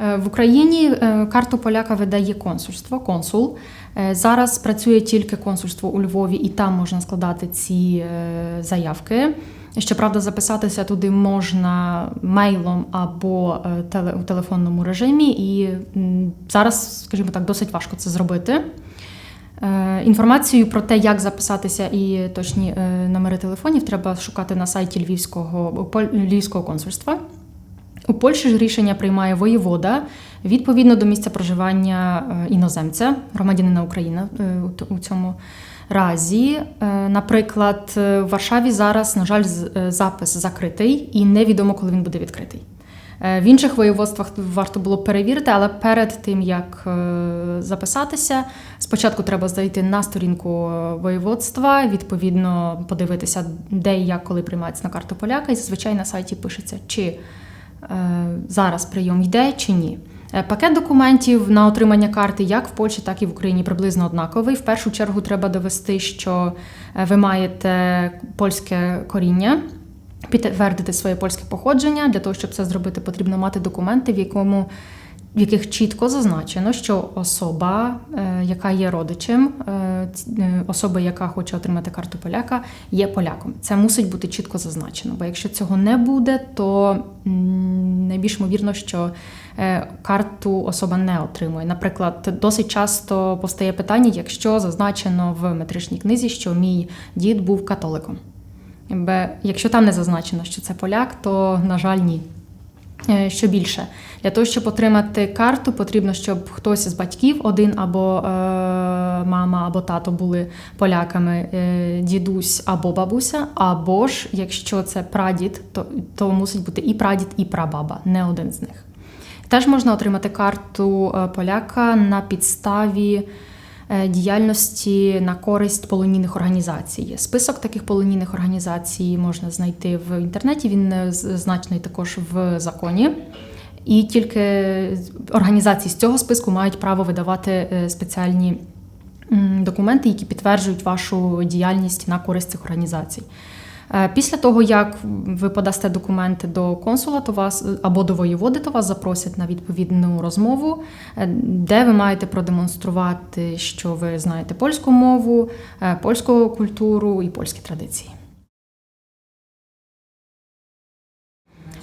Е, В Україні е, карту поляка видає консульство, консул. Е, Зараз працює тільки консульство у Львові, і там можна складати ці заявки. Щоправда, записатися туди можна мейлом або теле, у телефонному режимі, і зараз, скажімо так, досить важко це зробити. Інформацію про те, як записатися і точні номери телефонів, треба шукати на сайті Львівського, Львівського консульства. У Польщі ж рішення приймає воєвода відповідно до місця проживання е, іноземця, громадянина України е, у цьому разі. Е, Наприклад, в Варшаві зараз, на жаль, запис закритий і невідомо, коли він буде відкритий. В інших воєводствах варто було перевірити, але перед тим як записатися, спочатку треба зайти на сторінку воєводства, відповідно подивитися, де і як коли приймається на карту поляка, і зазвичай на сайті пишеться, чи зараз прийом йде чи ні. Е, Пакет документів на отримання карти як в Польщі, так і в Україні приблизно однаковий. В першу чергу треба довести, що е, ви маєте польське коріння, підтвердити своє польське походження. Для того, щоб це зробити, потрібно мати документи, в якому в яких чітко зазначено, що особа, е, яка є родичем, е, е, особа, яка хоче отримати карту поляка, є поляком. Це мусить бути чітко зазначено. Бо якщо цього не буде, то найбільш ймовірно, що карту особа не отримує. Наприклад, досить часто повстає питання, якщо зазначено в метричній книзі, що мій дід був католиком. Якщо там не зазначено, що це поляк, то на жаль, ні. Е, Що більше, для того, щоб отримати карту, потрібно, щоб хтось з батьків, один або е, мама, або тато були поляками, е, дідусь або бабуся, або ж, якщо це прадід, то, то мусить бути і прадід, і прабаба, не один з них. Теж можна отримати карту е, поляка на підставі діяльності на користь полонійних організацій. Список таких полонійних організацій можна знайти в інтернеті. Він значний значений також в законі. І тільки організації з цього списку мають право видавати е, спеціальні документи, які підтверджують вашу діяльність на користь цих організацій. Е, Після того, як ви подасте документи до консула, то вас або до воєводи, то вас запросять на відповідну розмову, е, де ви маєте продемонструвати, що ви знаєте польську мову, е, польську культуру і польські традиції.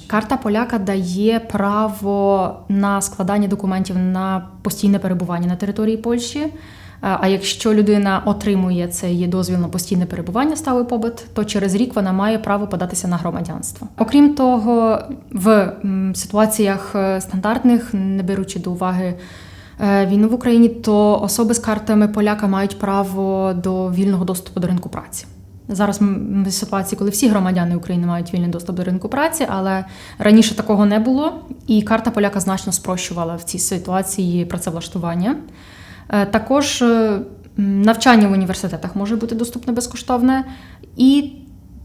Карта поляка дає право на складання документів на постійне перебування на території Польщі. Е, А якщо людина отримує цей дозвіл на постійне перебування, сталий побит, то через рік вона має право податися на громадянство. Окрім того, в ситуаціях е, стандартних, не беручи до уваги е, війну в Україні, то особи з картами поляка мають право до вільного доступу до ринку праці. Зараз ми в ситуації, коли всі громадяни України мають вільний доступ до ринку праці, але раніше такого не було, і карта поляка значно спрощувала в цій ситуації працевлаштування. Е, Також е, навчання в університетах може бути доступне безкоштовне, і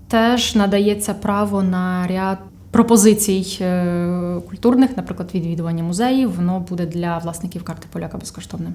теж надається право на ряд пропозицій е, культурних, наприклад, відвідування музеїв, воно буде для власників карти поляка безкоштовним.